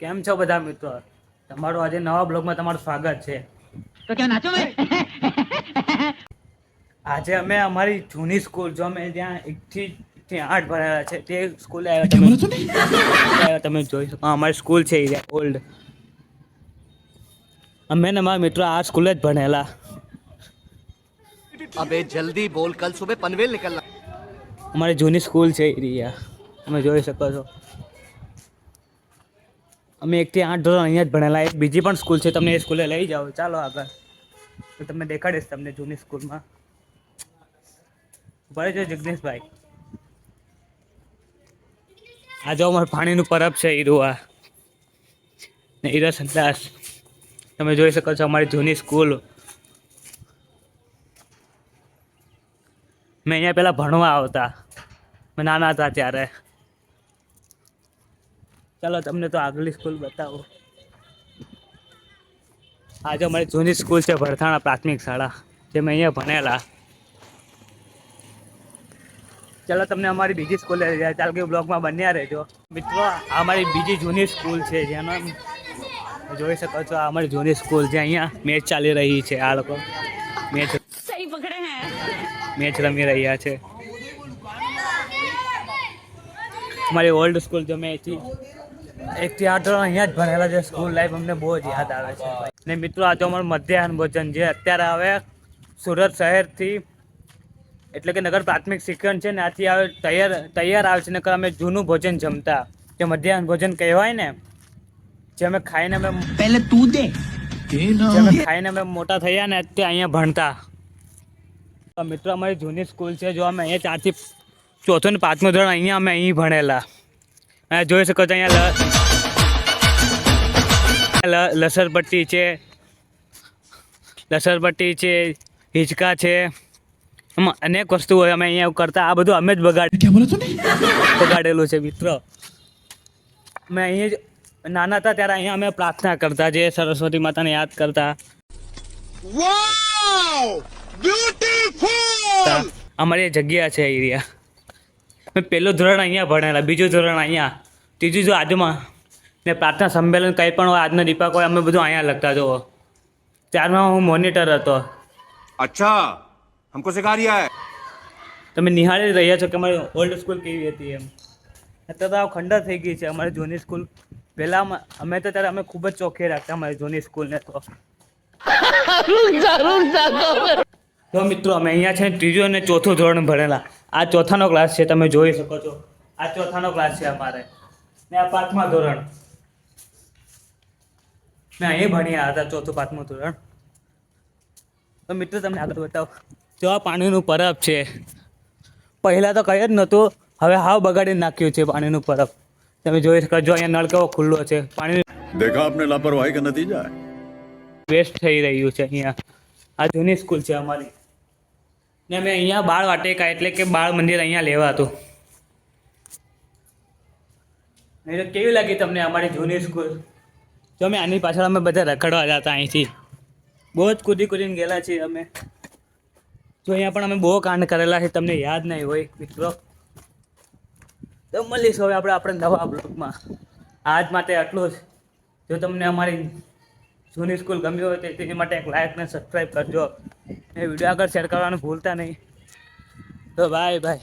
કેમ છો બધા મિત્રો? તમારો આજે નવા બ્લોગમાં તમારું સ્વાગત છે. તો કેમ નાચો આજે અમે અમારી જૂની સ્કૂલ જો અમે ત્યાં એકથી થી આઠ ભણેલા છે તે સ્કૂલે આવ્યા તમે તમે જોઈ શકો. અમારી સ્કૂલ છે એ ઓલ્ડ. અમે ને અમારા મિત્રો આ સ્કૂલે જ ભણેલા. અબે જલ્દી બોલ કલ સુબહ પનવેલ નીકળના. અમારી જૂની સ્કૂલ છે એરિયા તમે જોઈ શકો છો. અમે એકથી આઠ ધોરણ અહીંયા જ ભણેલા એક બીજી પણ સ્કૂલ છે, તમને એ સ્કૂલે લઈ જાઓ. ચાલો આગળ. તો તમને દેખાડીશ તમને જૂની સ્કૂલમાં. ભરે છે જગદીશભાઈ. આ જો અમારું પાણીનું પરબ છે ઈરુઆ ને હીરો સંદાસ તમે જોઈ શકો છો અમારી જૂની સ્કૂલ. મેં અહીંયા પહેલાં ભણવા આવતા. મેં નાના હતા ત્યારે. ચાલો તમને તો આગલી સ્કૂલ બતાવો. આજે અમારી જૂની સ્કૂલ છે ભરથાણા પ્રાથમિક શાળા જે મેં અહીંયા ભણેલા. ચાલો તમને અમારી બીજી સ્કૂલ ચાલ કે બ્લોકમાં બન્યા રહેજો. મિત્રો આ અમારી બીજી જૂની સ્કૂલ છે જેનો જોઈ શકો છો આ અમારી જૂની સ્કૂલ છે. અહીંયા મેચ ચાલી રહી છે આ લોકો. મેચ મેચ રમી રહ્યા છે. અમારી ઓલ્ડ સ્કૂલ જો મેં એક યાદો અહીંયા જ ભણેલા છે. સ્કૂલ લાઈફ અમને બહુ જ યાદ આવે છે. ને મિત્રો આજે અમારું મધ્યાહન ભોજન જે અત્યારે આવે સુરત શહેરથી એટલે કે નગર પ્રાથમિક શિક્ષણ છે ને આથી આવે તૈયાર તૈયાર આવે છે. ને અમે જૂનું ભોજન જમતા. જે મધ્યાહન ભોજન કહેવાય ને જે અમે ખાઈને અમે પહેલે તું દે. ખાઈને અમે મોટા થયા ને તે અહીંયા ભણતા. મિત્રો અમારી જૂની સ્કૂલ છે. જો અમે અહીંયા ચારથી ચોથો ને પાંચમો ધોરણ અહીંયા અમે અહીં ભણેલા. જોઈ શકો છો અહીંયા લસરપટ્ટી છે. લસરપટ્ટી છે હિંચકા છે. એમાં અનેક વસ્તુઓ અમે અહીંયા કરતા આ બધું અમે જ બગાડ બગાડેલું છે મિત્રો. અમે અહીંયા જ નાના હતા ત્યારે અહીંયા અમે પ્રાર્થના કરતા જે સરસ્વતી માતાને યાદ કરતા. અમારી જગ્યા છે એરિયા. મેં પહેલું ધોરણ અહીંયા ભણેલા બીજું ધોરણ અહીંયા ત્રીજું જો આજુમાં ને પ્રાર્થના સંમેલન કંઈ પણ હોય આજનો દીપક હોય અમે બધું અહીંયા લખતા જુઓ. ત્યારમાં હું મોનિટર હતો. અચ્છા હમકો સિખા રહ્યા હે? તમે નિહાળી રહ્યા છો કે અમારી ઓલ્ડ સ્કૂલ કેવી હતી એમ? અત્યારે તો આ ખંડર થઈ ગઈ છે અમારી જૂની સ્કૂલ પહેલાં અમે તો ત્યારે અમે ખૂબ જ ચોખ્ખે રાખતા અમારી જૂની સ્કૂલને તો. તો મિત્રો અમે અહીંયા છે ત્રીજું અને ચોથું ધોરણ ભણેલા. આ ચોથાનો ક્લાસ છે તમે જોઈ શકો છો. આ ચોથાનો ક્લાસ છે અમારે. ને આ પાંચમા ધોરણ. મેં અહીં ભણ્યા હતા ચોથું પાંચમું ધોરણ તો મિત્રો તમને આગળ બતાવો. જો આ પાણીનું પરબ છે પહેલાં તો કંઈ જ નહોતું હવે હાવ બગાડી નાખ્યું છે પાણીનું પરબ. તમે જોઈ શકો જો અહીંયા નળકો ખુલ્લો છે પાણી દેખા આપને લાપરવાહી કે નથી જાય? વેસ્ટ થઈ રહ્યું છે અહીંયા. આ જૂની સ્કૂલ છે અમારી. ને અમે અહીંયા બાળ વાટેકા એટલે કે બાળ મંદિર અહીંયા લેવા હતું કેવી લાગી તમને અમારી જૂની સ્કૂલ? જો અમે આની પાછળ અમે બધા રખડવા જતા અહીંથી. બહુ જ કૂદી કૂદીને ગયેલા છીએ અમે. જો અહીંયા પણ અમે બહુ કાંડ કરેલા છે, તમને યાદ નહીં હોય, મિત્રો. તો મળીશું હવે આપણે આપણે નવા બ્લોગમાં આજ માટે આટલું જ. જો તમને અમારી જૂની સ્કૂલ ગમી હોય તો તેની માટે એક લાઇક ને સબસ્ક્રાઈબ કરજો. એ વીડિયો આગળ શેર કરવાનું ભૂલતા નહીં. તો બાય બાય